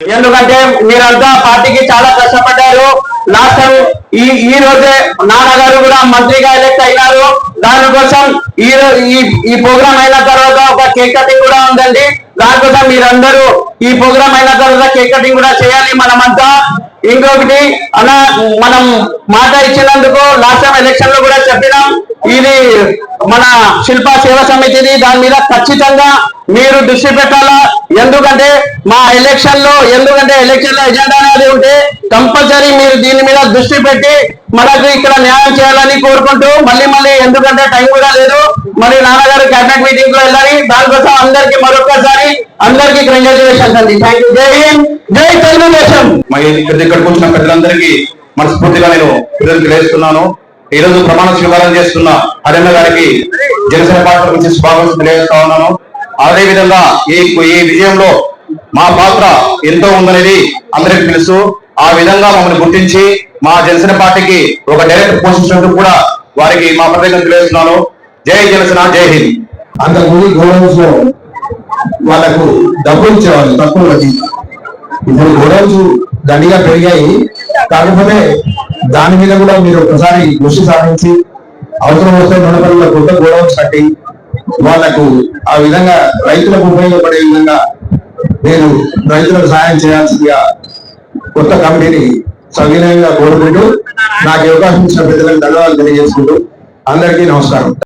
ఎందుకంటే మీరంతా పార్టీకి చాలా కష్టపడ్డారు. లాస్ట్ టైం ఈ ఈ రోజే నాన్నగారు కూడా మంత్రిగా ఎలక్ట్ అయినారు. దానికోసం ఈ రోజు ఈ ఈ ప్రోగ్రామ్ అయిన తర్వాత ఒక కేక్ కటింగ్ కూడా ఉందండి. దానికోసం మీరందరూ ఈ ప్రోగ్రామ్ అయిన తర్వాత కేక్ కటింగ్ కూడా చేయాలి. మనమంతా ఇంకొకటి అలా మనం మాట ఇచ్చినందుకు లాస్ట్ టైం ఎలక్షన్లో కూడా చెప్పినాం. ఇది మన శిల్ప సేవా సమితిది. దాని మీద ఖచ్చితంగా మీరు దృష్టి పెట్టాలా? ఎందుకంటే మా ఎలక్షన్లో ఎందుకంటే ఎలక్షన్లో ఎజెండా అనేది ఉంటే కంపల్సరీ మీరు దీని మీద దృష్టి పెట్టి మనకు ఇక్కడ న్యాయం చేయాలని కోరుకుంటూ మళ్ళీ మళ్ళీ ఎందుకంటే టైం కూడా లేదు. మరి నాన్నగారు కేబినెట్ మీటింగ్లో వెళ్ళాలి. దానికోసం అందరికి మరొకసారి అందరికి కంగ్రాచులేషన్స్ అండి. థ్యాంక్ యూ జై హింద్ జై తెలుగుదేశం. ఇక్కడ ఇక్కడికి వచ్చిన ప్రజలందరికీ మనస్ఫూర్తిగా నేను ప్రజలు తెలియజేస్తున్నాను. ఈ రోజు ప్రమాణ స్వీకారం చేస్తున్న హరిణ గారికి జనసేన పార్టీ నుంచి స్వాగతం తెలియజేస్తా ఉన్నాను. అదే విధంగా ఈ ఈ విజయంలో మా పాత్ర ఎంతో ఉందనేది అందరికి తెలుసు. ఆ విధంగా మమ్మల్ని గుర్తించి మా జనసేన పార్టీకి ఒక డైరెక్ట్ పోషించినందుకు కూడా వారికి మా ప్రత్యేకంగా తెలియజేస్తున్నాను. జై జనసేన జై హింద్. అంతకుముందు గోడౌన్స్లో వాళ్ళకు డబ్బులు ఇచ్చేవాళ్ళు తక్కువ వడ్డీ ఇప్పుడు గోడౌన్స్ దండిగా పెరిగాయి. కాకపోతే దాని మీద కూడా మీరు ఒకసారి దృష్టి సాధించి అవసరం వస్తే నడపడంలో కొత్త గోడౌన్స్ కట్టి వాళ్ళకు ఆ విధంగా రైతులకు ఉపయోగపడే విధంగా నేను రైతులకు సహాయం చేయాల్సిందిగా కొత్త కమిటీని సవినయంగా కోరుకుంటూ నాకు అవకాశం ఇచ్చిన ప్రజలకు ధన్యవాదాలు తెలియజేసుకుంటూ అందరికీ నమస్కారం.